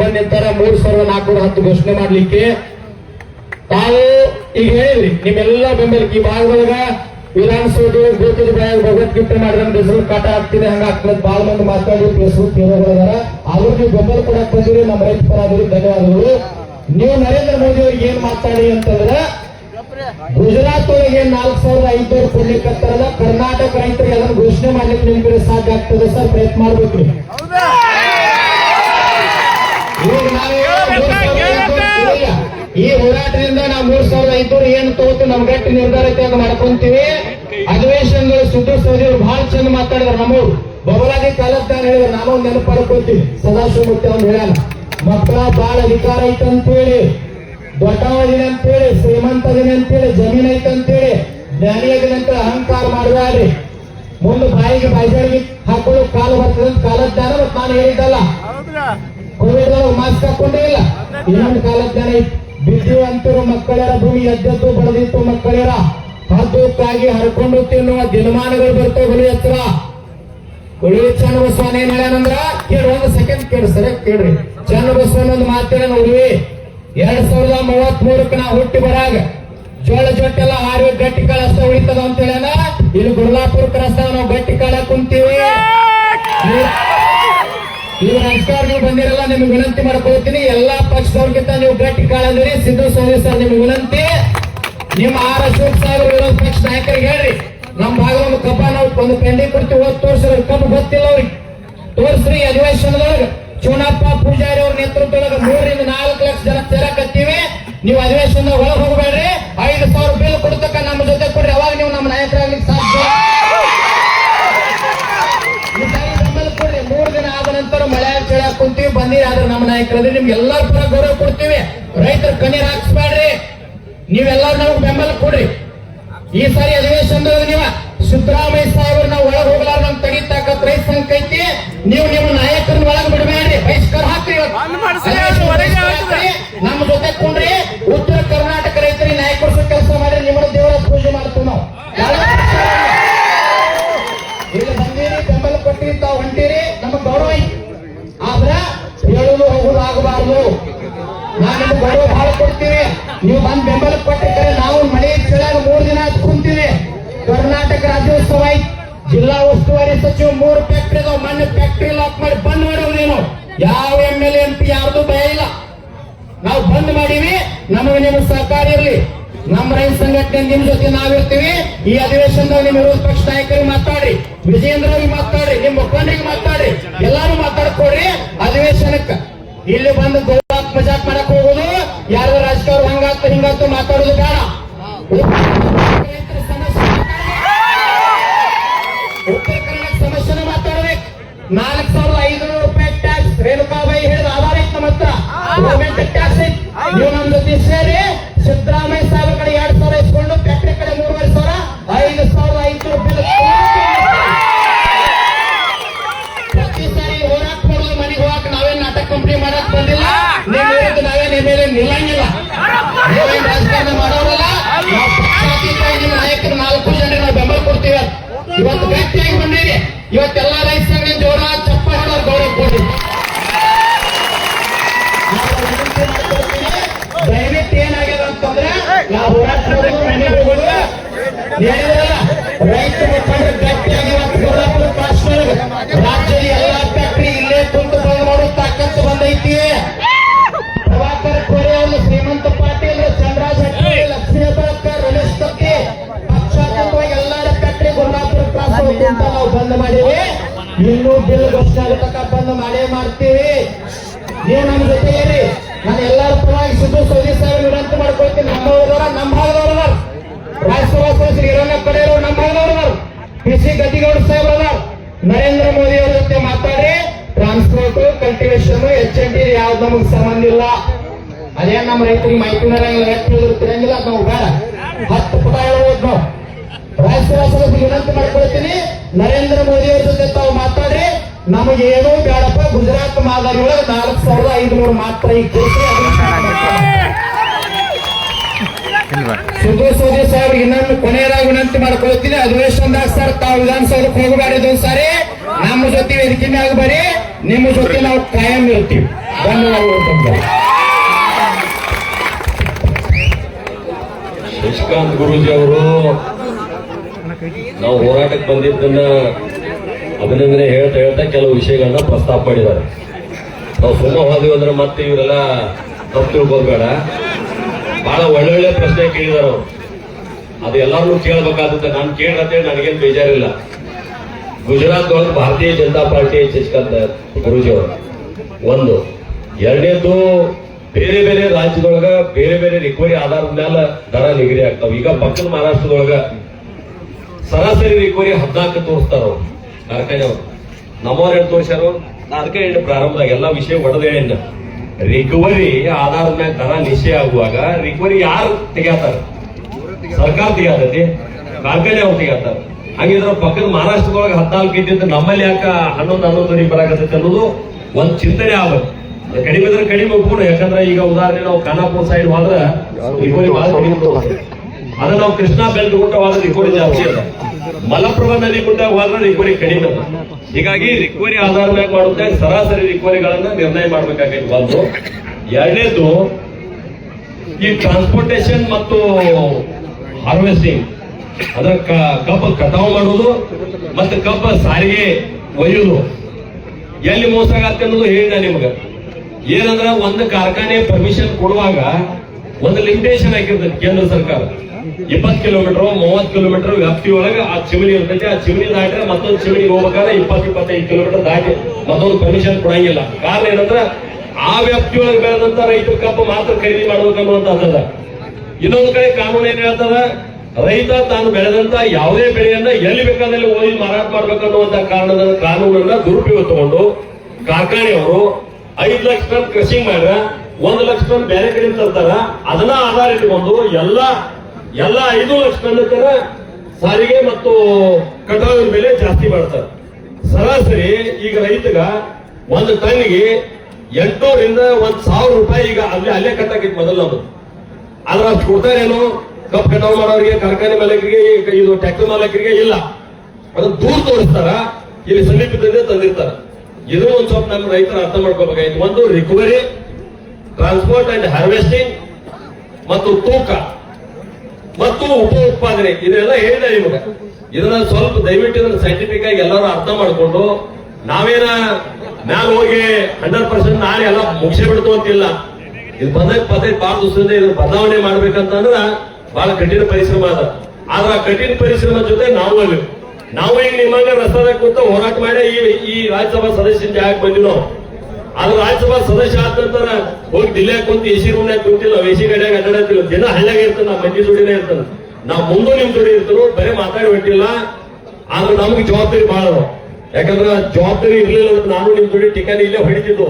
ಬಂದ್ ನಿಂತಾರ, ಮೂರ್ ಸಾವಿರದ ನಾಲ್ಕುನೂರ ಹತ್ತು ಘೋಷಣೆ ಮಾಡ್ಲಿಕ್ಕೆ. ತಾವು ಈಗ ಹೇಳಿ ನಿಮ್ಮೆಲ್ಲ ಬೆಂಬಲ ಈ ಭಾಗದೊಳಗ ವಿಧಾನಸೌಧ ಗೋತದ ಬ್ಯಾಗ್ ಭಗವದ್ಗೀತೆ ಮಾಡಿದ್ರೆ ಹೆಸರು ಕಾಟ ಆಗ್ತಿದೆ ಹಂಗ ಆಗ್ತದೆ ಮಂದಿ ಮಾತಾಡಿ ಫೇಸ್ಬುಕ್ ಹೀರೋಗಳದಾರ ಅವ್ರು ನೀವು ಬೆಂಬಲ ಕೊಡಕ್ ಬಂದಿರಿ, ನಮ್ಮ ರೈತ ಪರಾದಿರಿ ಧನ್ಯವಾದಗಳು. ನೀವು ನರೇಂದ್ರ ಮೋದಿ ಅವ್ರಿಗೆ ಏನ್ ಮಾತಾಡಿ ಅಂತಂದ್ರೆ, ಗುಜರಾತ್ ಒಳಗೆ ನಾಲ್ಕು ಸಾವಿರದ ಐದುನೂರು ಕೊಡ್ಲಿಕ್ಕೆ ಕರ್ನಾಟಕ ರೈತರಿಗೆ ಅದನ್ನ ಘೋಷಣೆ ಮಾಡ್ಲಿಕ್ಕೆ ನಿಮ್ ಕಡೆ ಸಾಧ್ಯ ಆಗ್ತದೆ ಸರ್, ಪ್ರಯತ್ನ ಮಾಡ್ಬೇಕ್ರಿ ಈಗ ನಾವೇ ಮೂರ್ ಸಾವಿರದ ಐದ್ನೂರು ಇಲ್ಲ. ಈ ಹೋರಾಟದಿಂದ ನಾವು ಮೂರ್ ಸಾವಿರದ ಐದ್ನೂರು ಏನು ತಗೋತು ನಮ್ ಗಟ್ಟಿ ನಿರ್ಧಾರ ಐತೆ ಅಂತ ಮಾಡ್ಕೊಂತೀವಿ. ಅಧಿವೇಶನಗಳು ಸುದ್ದು ಸೌದಿಯವರು ಬಹಳ ಚಂದ ಮಾತಾಡಿದ್ರು ನಮ್ಮವ್ರು. ಬಬಲಾದಿ ಕಾಲದ ಹೇಳಿದ್ರು ನಾವು ನೆನಪು ಮಾಡ್ಕೊತೀವಿ ಸದಾಶಿವಮೂರ್ತಿ ಅವ್ನು ಹೇಳ್ಯಾನ ಮಕ್ಕಳ ಬಾಳ ಅಧಿಕಾರ ಐತೆ ಅಂತೇಳಿ ದೊಡ್ಡವದಿನ ಅಂತೇಳಿ ಶ್ರೀಮಂತದಿನ ಅಂತೇಳಿ, ಜಮೀನ್ ಐತೆ ಅಂತೇಳಿ ಅಂತ ಅಹಂಕಾರ ಮಾಡಬೇಡ್ರಿ ಮುಂದೆ ಬಾಯಿಗೆ ಬಾಯಿಗೆ ಹಾಕೊಳ್ಳೋ ಕಾಲು ಬರ್ತದೆ ಕಾಲದ್ದಾನ ನಾನು ಹೇಳಿದ್ದಲ್ಲ. ಕೋವಿಡ್ ಮಾಸ್ಕ್ ಹಾಕೊಂಡೇ ಇಲ್ಲ. ಇನ್ನೊಂದು ಕಾಲಜ್ಞಾನ ಬಿದ್ದು ಅಂತಿರೋ ಮಕ್ಕಳರ ಭೂಮಿ ಎದ್ದದ್ದು ಬಡದಿತ್ತು ಮಕ್ಕಳರ. ಹದ್ದುಕ್ಕಾಗಿ ಹರ್ಕೊಂಡು ತಿನ್ನುವ ದಿನಮಾನಗಳು ಬರ್ತವೆ ಹುಲಿ ಎತ್ತರ. ಹುಲಿ ಚನ್ನ ಬಸವನ ಏನ್ ಹೇಳ್ಯಾನಂದ್ರ ಕೇಳಿ, ಒಂದು ಸೆಕೆಂಡ್ ಕೇಳಿ ಸರಿ ಕೇಳ್ರಿ. ಚನ್ನ ಬಸವನ್ ಒಂದು ಮಾತೇಳ ನೋಡ್ವಿ ಎರಡ್ ಸಾವಿರದ ಮೂವತ್ತ್ ಮೂರಕ್ಕೆ ನಾವು ಹುಟ್ಟಿ ಬರಾಗ. ಜೋಳ ಜೊಟ್ಟೆಲ್ಲ ಆರು ಗಟ್ಟಿ ಕಾಳ ಅಷ್ಟ ಉಳಿತದ ಅಂತ ಹೇಳ್ಯಾನ ಇಲ್ಲಿ ಗುರ್ಲಾಪುರ ಕ್ರಸ್ತ ನಾವು ಗಟ್ಟಿ ಕಾಳ ಕುಂತೀವಿ. ನೀವು ರಾಜಕಾರಣಿಗಳು ಬಂದಿರಲ್ಲ, ನಿಮ್ಗೆ ವಿನಂತಿ ಮಾಡ್ಕೊಳ್ತೀನಿ. ಎಲ್ಲಾ ಪಕ್ಷದವ್ರಿಗಿಂತ ನೀವು ಗಟ್ಟಿ ಕಾಳಂದಿರಿ. ಸಿದ್ದು ಸೋಮಿ ಸರ್ ನಿಮ್ಗೆ ವಿನಂತಿ. ನಿಮ್ಮ ಆರ್ ಅಶೋಕ್ ಸಾಹೇಬ್ ವಿರೋಧ ಪಕ್ಷ ನಾಯಕರಿಗೆ ಹೇಳ್ರಿ. ನಮ್ ಭಾಗ ಒಂದು ಕಬ್ಬ ನಾವು ಒಂದು ಪೆಂಡಿ ಕೊಡ್ತೀವಿ. ಹೋದ್ ತೋರ್ಸ್ರಿ ಕಬ್ಬು ಗೊತ್ತಿಲ್ಲ ಅವ್ರಿಗೆ. ತೋರ್ಸ್ರಿ ಅಧಿವೇಶನದೊಳಗೆ. ಚುನಪ್ಪ ಪೂಜಾರಿ ಅವ್ರ ನೇತೃತ್ವದೊಳಗೆ ಮೂರರಿಂದ ನಾಲ್ಕು ಲಕ್ಷ ಜನ ಸೇರಕತ್ತೀವಿ ನೀವು ಅಧಿವೇಶನದ ಒಳಗೆ ಹೋಗಬೇಡ್ರಿ. ಐದು ಸಾವಿರ ರೂಪಾಯಿ ಕೊಡ್ತಕ್ಕ ನಮ್ಮ ಜೊತೆ ಕೊಡ್ರಿ. ಅವಾಗ ನೀವು ನಮ್ಮ ನಾಯಕರಾಗ್ಲಿಕ್ಕೆ ಕುಂತೀವಿ ಆದ್ರೆ ನಮ್ಮ ನಾಯಕರಲ್ಲಿ ನಿಮ್ಗೆ ಎಲ್ಲಾರ ಪರ ಗೌರವ ಕೊಡ್ತೀವಿ. ರೈತರ ಕಣ್ಣೀರ್ ಹಾಕ್ಸ್ಬೇಡ್ರಿ. ನೀವೆಲ್ಲ ನಮ್ಗೆ ಬೆಂಬಲ ಕೊಡ್ರಿ. ಈ ಸಾರಿ ಅಧಿವೇಶನ ನೀವ ಸಿದ್ದರಾಮಯ್ಯ ಸಾಹೇಬ್ರನ್ನ ನಾವು ಒಳಗೆ ಹೋಗ್ಲಾರ ನಮ್ ತಡಿತಾಕತ್ ರೈತ ಸಂಘ ಐತಿ. ನೀವು ನಿಮ್ಮ ನಾಯಕರನ್ನ ಒಳಗೆ ಬಿಡಬೇಡ್ರಿ. ಬಹಿಷ್ಕಾರ ಹಾಕ್ರಿ. ನಮ್ಮ ಜೊತೆ ಕೊಂಡ್ರಿ. ನೀವು ಬಂದ್ ಬೆಂಬಲ ಕೊಟ್ಟಿದ್ರೆ ನಾವು ಮಳೆ ಕೆಳಗೆ ಮೂರು ದಿನ ಕುಂತೀವಿ. ಕರ್ನಾಟಕ ರಾಜ್ಯೋತ್ಸವ ಜಿಲ್ಲಾ ಉಸ್ತುವಾರಿ ಸಚಿವ ಮೂರು ಫ್ಯಾಕ್ಟ್ರಿ ಅದಾವ. ಮಣ್ಣು ಫ್ಯಾಕ್ಟ್ರಿ ಲಾಕ್ ಮಾಡಿ ಬಂದ್ ಮಾಡೋದೇನು ಯಾವ ಎಂ ಎಲ್ ಎಂ ಪಿ ಯಾರ್ದು ಭಯ ಇಲ್ಲ. ನಾವು ಬಂದ್ ಮಾಡೀವಿ. ನಮಗೆ ನಿಮ್ಮ ಸಹಕಾರ ಇರಲಿ. ನಮ್ಮ ರೈತ ಸಂಘಟನೆ ನಿಮ್ ಜೊತೆ ನಾವಿರ್ತೀವಿ. ಈ ಅಧಿವೇಶನದಾಗ ನಿಮ್ಮ ವಿರೋಧ ಪಕ್ಷ ನಾಯಕರಿಗೆ ಮಾತಾಡ್ರಿ. ವಿಜೇಂದ್ರ ಅವ್ರಿಗೆ ಮಾತಾಡ್ರಿ. ನಿಮ್ಮ ಮುಖಂಡರಿಗೆ ಮಾತಾಡ್ರಿ. ಎಲ್ಲಾರು ಮಾತಾಡ್ಕೊಡ್ರಿ ಅಧಿವೇಶನಕ್ಕೆ. ಇಲ್ಲಿ ಬಂದು ಗೌರವ ಮಜಾಕ್ ಮಾಡಕ್ ಹೋಗೋದು. ಯಾರ್ದ ಹಂಗಾತು ಮಾತಾಡೋದು ಬೇಡ. ಉತ್ತರ ಕನ್ನಡ ಸಮಸ್ಯೆನ ಮಾತಾಡ್ಬೇಕು. ನಾಲ್ಕು ಸಾವಿರದ ಐದುನೂರು ರೂಪಾಯಿ ಟ್ಯಾಕ್ಸ್ ರೇಣುಕಾಬಾಯಿ ಹೇಳಿದ ಆಧಾರ ಇತ್ತು ನಮ್ಮ ಹತ್ರ. ಗೌರ್ಮೆಂಟ್ ಟ್ಯಾಕ್ಸ್ ಐತಿ ನೀವು ನಮ್ಮ ಜೊತೆ ಸೇರಿ ಸಿದ್ದರಾಮಯ್ಯ ಸಾಹೇಬ್ರ ಕಡೆ ಎರಡ್ ಸಾವಿರ ಇಸ್ಕೊಂಡು ಫ್ಯಾಕ್ಟ್ರಿ ಕಡೆ ಮೂರುವರೆ ಸಾವಿರ ಐದು ಸಾವಿರದ ಐನೂರು ರೂಪಾಯಿ ಪ್ರತಿ ಸಾರಿ ಹೋರಾಟ ಮಾಡೋದು ಮನೆಗೆ ಹೋಗಕ್ ನಾವೇನ್ ನಾಟಕ ಕಂಪ್ನಿ ಮಾಡಕ್ ಬಂದಿಲ್ಲ. ನಾವೇನ್ ಮೇಲೆ ನಿಲ್ಲಂಗಿಲ್ಲ. ರಾಜಕಾರಣ ನಾಲ್ಕು ನಾವು ಬೆಂಬಲ ಕೊಡ್ತೀವಿ. ಇವತ್ತು ಗಟ್ಟಿಯಾಗಿ ಬಂದಿರಿ ಇವತ್ತೆಲ್ಲ ಇರಿ ನಾನು ಎಲ್ಲರ ಪರವಾಗಿ ಸಿದ್ದು ಸೌದಿ ಸಾಹೇಬ್ ವಿನಂತಿ ಮಾಡ್ಕೊಳ್ತೀನಿ. ನಮ್ಮವ್ರದವ್ರ ನಮ್ಮ ಭಾಗದವ್ರದಾರ ರಾಜ್ಯಸಭಾ ಸದಸ್ಯರು ಹಿರಣ್ಯ ಕಡೆಯವರು ನಮ್ಮ ಭಾಗದವ್ರದಾರ ಪಿ ಸಿ ಗದ್ದಿಗೌಡ ಸಾಹೇಬ್ರದಾರ ನರೇಂದ್ರ ಮೋದಿ ಅವರ ಜೊತೆ ಮಾತಾಡಿ transport cultivation H N T ಯಾವ್ದು ನಮಗೆ ಸಂಬಂಧ ಇಲ್ಲ. ಅದೇನ್ ನಮ್ಮ ರೈತರಿಗೆ ಮಾಹಿತಿ ತಿರಂಗಿಲ್ಲ ಅದ್ ನಾವು ಬೇಡ. ಹತ್ತು ಪುಟ ಹೇಳ್ಬೋದು ನಾವು. ರಾಜ್ಯಸಭಾ ಸದಸ್ಯರಿಗೆ ವಿನಂತಿ ಮಾಡ್ಕೊಳ್ತೀನಿ. ನರೇಂದ್ರ ಮೋದಿ ಅವ್ರ ಜೊತೆ ತಾವು ಮಾತಾಡ್ರಿ. ನಮಗೆ ಏನೋ ಬೇಡಪ್ಪ ಗುಜರಾತ್ ಮಾದರಿ ಒಳಗೆ ನಾಲ್ಕು ಸಾವಿರದ ಐದುನೂರು ಮಾತ್ರ ಈ ಕೇಸಿ ಸುದ್ದಿ ಸೋದಿ ಸಾಹೇಬ್ ಇನ್ನೊಂದು ಕೊನೆಯದಾಗಿ ವಿನಂತಿ ಮಾಡ್ಕೊಳ್ತೀನಿ. ಅಧಿವೇಶನದಾಗ ಸರ್ ತಾವು ವಿಧಾನಸೌಧಕ್ಕೆ ಹೋಗಬಾರದು ಸಾರಿ ನಮ್ಮ ಜೊತೆ ವೇದಿಕೆ ಮ್ಯಾಗ ಬರೀ ನಿಮ್ಮ ಜೊತೆ ನಾವು ಕಾಯಂ ಇರ್ತೀವಿ. ಧನ್ಯವಾದಗಳು ಶಶಿಕಾಂತ್ ಗುರೂಜಿ ಅವರು ನಾವು ಹೋರಾಟಕ್ಕೆ ಬಂದಿದ್ದನ್ನ ಅಭಿನಂದನೆ ಹೇಳ್ತಾ ಹೇಳ್ತಾ ಕೆಲವು ವಿಷಯಗಳನ್ನ ಪ್ರಸ್ತಾಪ ಮಾಡಿದ್ದಾರೆ. ನಾವು ಸುಮ್ಮ ಹೋದ್ವಿ ಅಂದ್ರೆ ಮತ್ತೆ ಇವರೆಲ್ಲ ತಪ್ಪು ತಿಳ್ಕೊಬೇಡ ಬಹಳ ಒಳ್ಳೊಳ್ಳೆ ಪ್ರಶ್ನೆ ಕೇಳಿದಾರ ಅವರು. ಅದು ಎಲ್ಲಾರು ಕೇಳಬೇಕಾಗುತ್ತೆ. ನಾನು ಕೇಳದೆ ನನಗೇನು ಬೇಜಾರಿಲ್ಲ. ಗುಜರಾತ್ ಒಳಗೆ ಭಾರತೀಯ ಜನತಾ ಪಾರ್ಟಿ ಶಶಿಕಾಂತ್ ಗುರುಜಿ ಅವರು? ಒಂದು. ಎರಡನೇದು ಬೇರೆ ಬೇರೆ ರಾಜ್ಯದೊಳಗ ಬೇರೆ ಬೇರೆ ರಿಕವರಿ ಆಧಾರದ ಮೇಲೆ ದರ ನಿಗದಿ ಆಗ್ತಾವ. ಈಗ ಪಕ್ಕದ ಮಹಾರಾಷ್ಟ್ರದೊಳಗ ಸರಾಸರಿ ರಿಕವರಿ ಹದಿನಾಲ್ಕು ತೋರಿಸ್ತಾರ ಅವ್ರು. ಅವರು ನಮ್ಮವ್ರು ಹೇಳಿ ತೋರಿಸ್ಯಾರ? ಅದಕ್ಕೆ ಹೇಳಿ ಪ್ರಾರಂಭದಾಗ ಎಲ್ಲಾ ವಿಷಯ ಒಡೆದ ಹೇಳಿನ ರಿಕವರಿ ಆಧಾರದ ಮೇಲೆ ದರ ನಿಶ್ಚಯ ಆಗುವಾಗ ರಿಕವರಿ ಯಾರು ತೆಗೆತಾರ ಸರ್ಕಾರ ತೆಗಿಯತೈತಿ. ಕಾರ್ಖಾನೆ ಅವ್ರು ತೆಗೆತಾರ ಹಂಗಿದ್ರ ಪಕ್ಕದ ಮಹಾರಾಷ್ಟ್ರದೊಳಗೆ ಹದಿನಾಲ್ಕು ಇದ್ದಿದ್ದು ನಮ್ಮಲ್ಲಿ ಯಾಕ ಹನ್ನೊಂದು ಹನ್ನೊಂದು ಬರಾಕತ್ತೈತಿ ಅನ್ನೋದು ಒಂದ್ ಚಿಂತನೆ ಆಗ್ಬೇಕು. ಕಡಿಮೆ ಕಡಿಮೆ ಒಪ್ಕೊಂಡು ಯಾಕಂದ್ರೆ ಈಗ ಉದಾಹರಣೆ ನಾವು ಖಾನಾಪುರ ಸೈಡ್ ಹೋದ್ರೆ ರಿಕವರಿ. ಅದ ನಾವು ಕೃಷ್ಣಾ ಬೆಲ್ಟ್ ಗುಡ್ಡ ಹೋದ್ರೆ ರಿಕವರಿ ಜಾಸ್ತಿ ಅದ ಮಲಪ್ರಭಾ ನದಿ ಗುಡ್ಡ ಹೋದ್ರೆ ರಿಕವರಿ ಕಡಿಮೆ. ಹೀಗಾಗಿ ರಿಕವರಿ ಆಧಾರ ಮೇಲೆ ಮಾಡುತ್ತೆ, ಸರಾಸರಿ ರಿಕವರಿಗಳನ್ನ ನಿರ್ಣಯ ಮಾಡ್ಬೇಕಾಗೈತೆ ಒಂದು ಎರಡನೇದು, ಈ ಟ್ರಾನ್ಸ್ಪೋರ್ಟೇಶನ್ ಮತ್ತು ಹಾರ್ವೆಸ್ಟಿಂಗ್ ಅದರ ಕಬ್ಬು ಕಟಾವು ಮಾಡೋದು ಮತ್ತು ಕಬ್ಬ ಸಾರಿಗೆ ಒಯ್ಯುವುದು. ಎಲ್ಲಿ ಮೋಸ ಆಗತ್ತೆ ಅನ್ನೋದು ಹೇಳಿದ ನಿಮ್ಗೆ. ಏನಂದ್ರೆ ಒಂದು ಕಾರ್ಖಾನೆ ಪರ್ಮಿಷನ್ ಕೊಡುವಾಗ ಒಂದು ಲಿಮಿಟೇಷನ್ ಹಾಕಿರ್ತದೆ ಕೇಂದ್ರ ಸರ್ಕಾರ. ಇಪ್ಪತ್ತು ಕಿಲೋಮೀಟರ್, ಮೂವತ್ತು ಕಿಲೋಮೀಟರ್ ವ್ಯಾಪ್ತಿ ಒಳಗೆ ಆ ಚಿಮಣಿ ಇರ್ತೈತಿ. ಆ ಚಿಮಣಿ ದಾಟ್ರೆ ಮತ್ತೊಂದು ಚಿಮಣಿಗೆ ಹೋಗ್ಬೇಕಾದ್ರೆ ಇಪ್ಪತ್ತು, ಇಪ್ಪತ್ತೈದು ಕಿಲೋಮೀಟರ್ ದಾಟಿ ಮತ್ತೊಂದು ಪರ್ಮಿಷನ್ ಕೊಡಂಗಿಲ್ಲ. ಕಾರಣ ಏನಂದ್ರೆ ಆ ವ್ಯಾಪ್ತಿ ಒಳಗೆ ಬೆಳೆದಂತ ರೈತ ಕಬ್ಬು ಮಾತ್ರ ಖರೀದಿ ಮಾಡ್ಬೇಕನ್ನುವಂತ ಅದ ಇನ್ನೊಂದು ಕಡೆ ಕಾನೂನು ಏನ್ ಹೇಳ್ತದ? ರೈತ ತಾನು ಬೆಳೆದಂತ ಯಾವುದೇ ಬೆಳೆಯನ್ನ ಎಲ್ಲಿ ಬೇಕಾದಲ್ಲಿ ಓದಿ ಮಾರಾಟ ಮಾಡ್ಬೇಕನ್ನುವಂತ ಕಾರಣದ ಕಾನೂನನ್ನ ದುರುಪಯೋಗ ತಗೊಂಡು ಕಾರ್ಖಾನೆಯವರು ಐದು ಲಕ್ಷ ಟನ್ ಕೃಷಿ ಮಾಡ್ರ ಒಂದು ಲಕ್ಷ ಟನ್ ಬೇರೆ ಕಡೆ ತರ್ತಾರ. ಅದನ್ನ ಆಧಾರ ಇಟ್ಕೊಂಡು ಎಲ್ಲ ಎಲ್ಲ ಐದು ಲಕ್ಷ ತರ ಸಾರಿಗೆ ಮತ್ತು ಕಟಾವಿನ ಮೇಲೆ ಜಾಸ್ತಿ ಮಾಡ್ತಾರೆ. ಸರಾಸರಿ ಈಗ ರೈತಗ ಒಂದು ಟನ್ಗೆ ಎಂಟುನೂರಿಂದ ಒಂದ್ ಸಾವಿರ ರೂಪಾಯಿ ಈಗ ಅಲ್ಲೇ ಅಲ್ಲೇ ಕಟ್ಟಾಕಿತ್ತು ಮೊದಲು ನಮ್ದು. ಆದ್ರೆ ಅಷ್ಟು ಕೊಡ್ತಾರೇನು? ಕಪ್ ಕಟಾವು ಮಾಡೋರಿಗೆ, ಕಾರ್ಖಾನೆ ಮಾಲೀಕರಿಗೆ, ಇದು ಟ್ಯಾಕ್ಟರ್ ಮಾಲೀಕರಿಗೆ ಇಲ್ಲ. ಅದನ್ನ ದೂರ ತೋರಿಸ್ತಾರ, ಇಲ್ಲಿ ಸಮೀಪದಿಂದ ತಂದಿರ್ತಾರ. ಇದು ಒಂದ್ ಸ್ವಲ್ಪ ನಮ್ಮ ರೈತರ ಅರ್ಥ ಮಾಡ್ಕೋಬೇಕಾಯ್ತು ಒಂದು ರಿಕವರಿ ಟ್ರಾನ್ಸ್ಪೋರ್ಟ್ ಅಂಡ್ ಹಾರ್ವೆಸ್ಟಿಂಗ್ ಮತ್ತು ತೂಕ. ಮತ್ತು ಉಪ ಉತ್ಪಾದನೆ, ಇದೆಲ್ಲ ಹೇಳಿದೆ ನಿಮಗೆ. ಇದನ್ನ ಸ್ವಲ್ಪ ದಯವಿಟ್ಟು ಇದನ್ನ ಸೈಂಟಿಫಿಕ್ ಆಗಿ ಎಲ್ಲರೂ ಅರ್ಥ ಮಾಡಿಕೊಂಡು, ನಾವೇನ ಮ್ಯಾಲ ಹೋಗಿ ಹಂಡ್ರೆಡ್ ಪರ್ಸೆಂಟ್ ನಾಳೆ ಎಲ್ಲ ಮುಗಿಸಿ ಬಿಡ್ತು ಅಂತಿಲ್ಲ. ಇದು ಬಂದಾಗ ಪದೇ ಬಹಳ ದಿವಸದಿಂದ ಇದನ್ನ ಬದಲಾವಣೆ ಮಾಡ್ಬೇಕಂತಂದ್ರ ಬಹಳ ಕಠಿಣ ಪರಿಶ್ರಮ ಅದ. ಆದ್ರೆ ಕಠಿಣ ಪರಿಶ್ರಮ ಜೊತೆ ನಾವು ಅಲ್ಲಿ. ನಾವು ಈಗ ನಿಮ್ಮಂಗ ರಸ್ತಾದಾಗ ಕೂತ ಹೋರಾಟ ಮಾಡಿ ಈ ಈ ರಾಜ್ಯಸಭಾ ಸದಸ್ಯನ ಜಾಗಕ್ಕೆ ಬಂದಿವಿ ಆದ್ರೆ ರಾಜ್ಯಸಭಾ ಸದಸ್ಯ ಆದ ನಂತರ ಹೋಗಿ ಎ ಸಿ ಎಸಿ ರೂಮ್ನಾಗ ಕುಂತಿಲ್ಲ ಸಿ ಗಡಿಯಾಗ ಅಡ್ಡಾಡತ್ತಿಲ್ಲ ದಿನ ಹಳ್ಳಿಯಾಗ ಇರ್ತಾನ ನಮ್ಮ ಮಂದಿ ಜೋಡಿನೇ ಇರ್ತಾನ. ನಾವು ಮುಂದೂ ನಿಮ್ ಜೋಡಿ ಇರ್ತಾರೋ ಬರೀ ಮಾತಾಡಿ ಬಿಟ್ಟಿಲ್ಲ ಆದ್ರೆ ನಮ್ಗೆ ಜವಾಬ್ದಾರಿ ಬಹಳ. ಯಾಕಂದ್ರ ಜವಾಬ್ದಾರಿ ಇರ್ಲಿಲ್ಲ ಅಂದ್ರೆ ನಾನು ನಿಮ್ ಜೋಡಿ ಟಿಕೆಟ್ ಇಲ್ಲೇ ಹೊಡಿತಿದ್ವು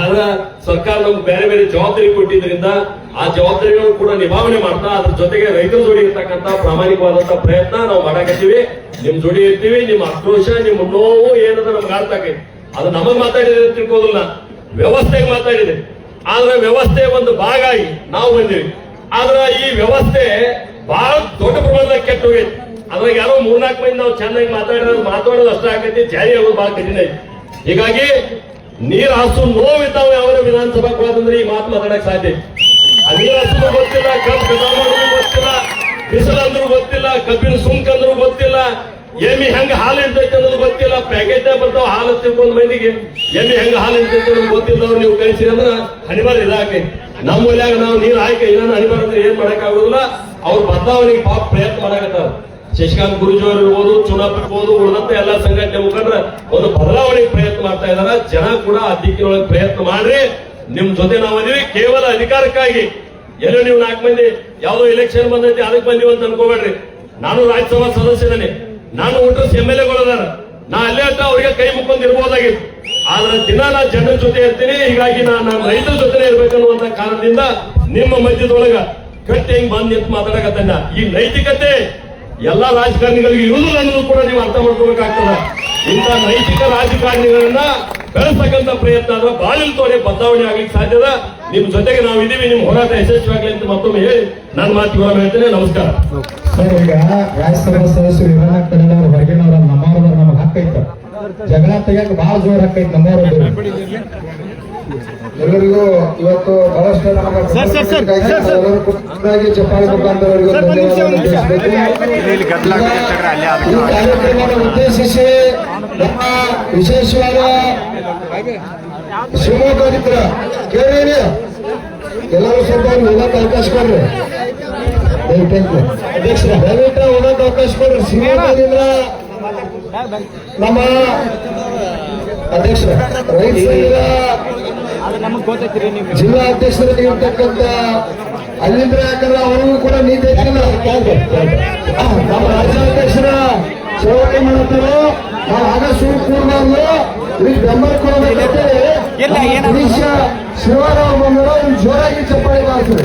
ಆದ್ರ ಸರ್ಕಾರ ನಮ್ಗೆ ಬೇರೆ ಬೇರೆ ಜವಾಬ್ದಾರಿ ಕೊಟ್ಟಿದ್ರಿಂದ ಆ ಜವಾಬ್ದಾರಿಗಳನ್ನು ಕೂಡ ನಿಭಾವಣೆ ಮಾಡ್ತಾ, ಅದ್ರ ಜೊತೆಗೆ ರೈತರ ಜೋಡಿ ಇರ್ತಕ್ಕಂತ ಪ್ರಾಮಾಣಿಕವಾದಂತ ಪ್ರಯತ್ನ ನಾವು ಮಾಡಕತ್ತೀವಿ. ನಿಮ್ ಜೋಡಿ ಇರ್ತೀವಿ ನಿಮ್ ಆಕ್ರೋಶ ನಿಮ್ ನೋವು ಏನದ ನಮ್ಗೆ ಅರ್ಥಾಕೈತಿ ಅದು ನಮಗೆ ಮಾತಾಡಿದ್ರೆ ತಿಳ್ಕೋದಿಲ್ಲ ವ್ಯವಸ್ಥೆಗೆ ಮಾತಾಡಿದೆ. ಆದ್ರೆ ವ್ಯವಸ್ಥೆ ಒಂದು ಭಾಗ ಆಗಿ ನಾವು ಬಂದಿವಿ. ಆದ್ರೆ ಈ ವ್ಯವಸ್ಥೆ ಬಹಳ ದೊಡ್ಡ ಪ್ರಮಾಣದಾಗ ಕೆಟ್ಟ ಹೋಗೈತಿ ಅದ್ರಾಗ ಯಾರೋ ಮೂರ್ನಾಲ್ಕು ಮಂದಿ ನಾವು ಚೆನ್ನಾಗಿ ಮಾತಾಡಿರೋದು ಮಾತಾಡೋದು ಅಷ್ಟ ಆಗೈತಿ. ಜಾರಿ ಆಗೋದು ಬಹಳ ಕಠಿಣ ಐತಿ. ಹೀಗಾಗಿ ನೀರ್ ಹಾಸು ನೋವಿದ್ದಾವ ಯಾವ ವಿಧಾನಸಭಾ ಹೋದಂದ್ರೆ ಈ ಮಾತು ಮಾತಾಡಕ್ ಸಾಧ್ಯ. ಆ ನೀರ್ ಹಾಸು ಗೊತ್ತಿಲ್ಲ ಕಬ್ಬು ಗೊತ್ತಿಲ್ಲ ಬಿಸಿಲು ಅಂದ್ರೂ ಗೊತ್ತಿಲ್ಲ, ಕಬ್ಬಿನ ಸುಂಕ ಅಂದ್ರೂ ಗೊತ್ತಿಲ್ಲ ಎಮ್ಮಿ ಹೆಂಗ ಹಾಲು ಇರ್ತೈತೆ ಅನ್ನೋದು ಗೊತ್ತಿಲ್ಲ. ಪ್ಯಾಕೆಟ್ ಬರ್ತಾವ ಹಾಲು ತಿಳ್ಕೊಂಡ್ ಮಂದಿಗೆ ಎಮ್ಮಿ ಹೆಂಗ ಹಾಲು ಇರ್ತೈತೆ ಅನ್ನೋದು ಗೊತ್ತಿಲ್ಲ ನೀವು ಕಳಿಸಿ ಅಂದ್ರೆ ಹನಿಮಾರ್ ಇದಾಕೆ. ನಮ್ಮ ಒಲ್ಯಾಗ ನಾವು ನೀರು ಹಾಕಿ ಇಲ್ಲ ಹನಿಮಾರ್ ಅಂದ್ರೆ ಏನ್ ಮಾಡಕ್ ಆಗುದಿಲ್ಲ. ಅವ್ರ ಬದಲಾವಣೆಗೆ ಪಾಪ ಪ್ರಯತ್ನ ಮಾಡಕತ್ತಾರ. ಶಶಿಕಾಂತ್ ಗುರುಜೋರ್ ಇರ್ಬೋದು ಚುನಾವ್ ಇರ್ಬೋದು, ಉಳಿದಂತ ಎಲ್ಲ ಸಂಘಟನೆ ಮುಖಂಡ್ರ ಒಂದು ಬದಲಾವಣೆಗೆ ಪ್ರಯತ್ನ ಮಾಡ್ತಾ ಇದಾರ. ಜನ ಕೂಡ ಆ ದಿಕ್ಕಿನೊಳಗೆ ಪ್ರಯತ್ನ ಮಾಡ್ರಿ. ನಿಮ್ ಜೊತೆ ನಾವು ಅದೀವಿ. ಕೇವಲ ಅಧಿಕಾರಕ್ಕಾಗಿ. ಎಲ್ಲೋ ನೀವು ನಾಲ್ಕು ಮಂದಿ, ಯಾವ್ದೋ ಎಲೆಕ್ಷನ್ ಬಂದೈತಿ ಅದಕ್ಕೆ ಬಂದಿವಿ ಅಂತ ಅನ್ಕೋಬೇಡ್ರಿ. ನಾನು ರಾಜ್ಯಸಭಾ ಸದಸ್ಯನೇ. ನಾನು ಒಟ್ಟು ಎಂ ಎಲ್ ಎಗಳದಾರ ನಾ ಅಲ್ಲೇ ಅಂತ ಅವರಿಗೆ ಕೈ ಮುಕ್ಕೊಂಡು ಇರ್ಬೋದಾಗಿತ್ತು. ಆದ್ರೆ ದಿನ ನಾ ಜನರ ಜೊತೆ ಇರ್ತೀನಿ, ಹೀಗಾಗಿ ನಾನು ನಾನು ರೈತರ ಜೊತೆ ಇರ್ಬೇಕನ್ನುವಂತ ಕಾರಣದಿಂದ ನಿಮ್ಮ ಮಧ್ಯದೊಳಗ ಕಟ್ಟಿ ಹೆಂಗ್ ಬಂದ್ ನಿಂತು ಮಾತಾಡಕತ್ತಣ್ಣ ಈ ನೈತಿಕತೆ ಎಲ್ಲಾ ರಾಜಕಾರಣಿಗಳಿಗೆ ಇರುವುದಿಲ್ಲ ಅನ್ನೋದು ಕೂಡ ನೀವು ಅರ್ಥ ಮಾಡ್ಕೋಬೇಕಾಗ್ತದ ಇಂಥ ನೈತಿಕ ರಾಜಕಾರಣಿಗಳನ್ನ ಬೆಳೆಸತಕ್ಕಂತ ಪ್ರಯತ್ನ ಆದ್ರೆ ಬಾಳಿಲ್ ತೋರೆ ಬದಲಾವಣೆ ಆಗ್ಲಿಕ್ಕೆ ಸಾಧ್ಯದ ನಿಮ್ ಜೊತೆಗೆ ನಾವು ಇದೀವಿ ನಿಮ್ ಹೋರಾಟ ಯಶಸ್ವಿಯಾಗಲಿ ಅಂತ ಮತ್ತೊಮ್ಮೆ ಹೇಳಿ ನನ್ನ ಮಾತು ಹೇಳ್ತೇನೆ ನಮಸ್ಕಾರ. ಸರ್ ಈಗ ರಾಜ್ಯಸಭಾ ಸದಸ್ಯರು ಇರೋಣ ಕನ್ನಡವ್ರು ಹೊರಗಿನವ್ರ ನಮ್ಮವ್ರ ನಮಗ್ ಹಕ್ಕ ಐತ. ಜಗಳ ತೆಗಿಯಕ್ ಬಹಳ ಜೋರ್ ಹಕ್ಕ ಐತ್ ನಮ್ಮವ್ರದ್ದು ಎಲ್ಲರಿಗೂ ಇವತ್ತು ಬಹಳಷ್ಟು ನಮಗೆ sir, sir, sir, sir, sir. ಚಪ್ಪಾಳೆ ಮುಖಾಂತರ ಸರ್, ಒಂದ್ ನಿಮಿಷ, ಒಂದ್ ನಿಮಿಷ. ಧನ್ಯವಾದಗಳನ್ನು ಇಲ್ಲಿ ಗದ್ದಲ ಆಗ್ತದೆ ಅಲ್ಲಿ ಈ ಕಾರ್ಯಕ್ರಮವನ್ನು ಉದ್ದೇಶಿಸಿ ನಮ್ಮ ವಿಶೇಷವಾದ ಶಿವಮೊಗ್ಗ ಮಿತ್ರ ಕೇಳಿ ಎಲ್ಲರೂ ಸ್ವಲ್ಪ ಅವಕಾಶ ಕೊಡ್ರಿ. ದಯವಿಟ್ಟು ದಯವಿಟ್ಟು ಹೋಗಕ್ಕೆ ಅವಕಾಶ ಕೊಡ್ರಿ. ಶಿವಮೊಗ್ಗದಿಂದ ನಮ್ಮ ಅಧ್ಯಕ್ಷರ ರೈತ ಜಿಲ್ಲಾ ಅಧ್ಯಕ್ಷರಲ್ಲಿ ಇರ್ತಕ್ಕಂಥ ಅಲ್ಲಿಂದ ಯಾಕಂದ್ರೆ ಅವರಿಗೂ ಕೂಡ ನೀತಿ ನಮ್ಮ ರಾಜ್ಯಾಧ್ಯಕ್ಷರ ಚಳವಳಿ ಮಾಡುತ್ತರು ನಾವು ಆಗ ಕೂಡಬಾರ್ದು ಇದಕ್ಕೆ ಬೆಂಬಲ ಕೊಡಬೇಕಂತೇಳಿ ಇಲ್ಲ, ಶಿವರಾವ್ ಬಂದರು ಜೋರಾಗಿ ಚಪ್ಪಾಳಿ ಮಾಡ್ತಾರೆ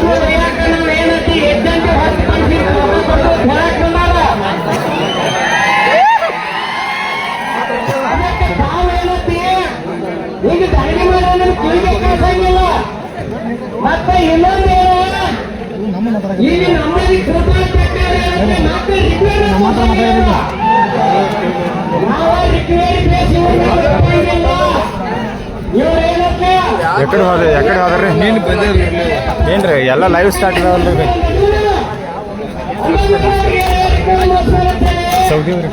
Thank you. ಎಕಡೆ ಹೋದ ಎಕಡೆ ಹೋದ್ರೆ ಏನು ರೀ ಎಲ್ಲ ಲೈವ್ ಸ್ಟಾರ್ಟ್ ಇದಾವಲ್ರಿ ರೀ ಸೌದಿ ಅವ್ರ